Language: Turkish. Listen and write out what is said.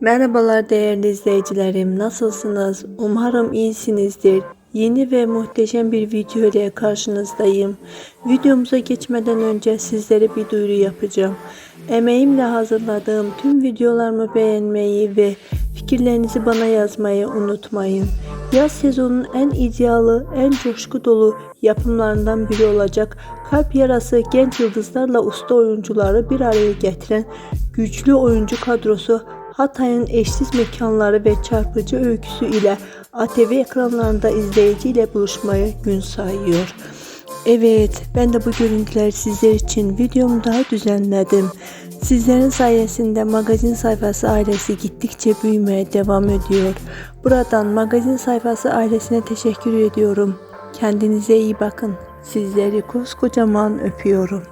Merhabalar değerli izleyicilerim. Nasılsınız? Umarım iyisinizdir. Yeni ve muhteşem bir video ile karşınızdayım. Videomuza geçmeden önce sizlere bir duyuru yapacağım. Emeğimle hazırladığım tüm videolarımı beğenmeyi ve fikirlerinizi bana yazmayı unutmayın. Yaz sezonunun en iddialı, en coşku dolu yapımlarından biri olacak Kalp Yarası genç yıldızlarla usta oyuncuları bir araya getiren güçlü oyuncu kadrosu Hatay'ın eşsiz mekanları ve çarpıcı öyküsü ile ATV ekranlarında izleyiciyle buluşmaya gün sayıyor. Evet, ben de bu görüntüleri sizler için videomu daha düzenledim. Sizlerin sayesinde magazin sayfası ailesi gittikçe büyümeye devam ediyor. Buradan magazin sayfası ailesine teşekkür ediyorum. Kendinize iyi bakın. Sizleri koskocaman öpüyorum.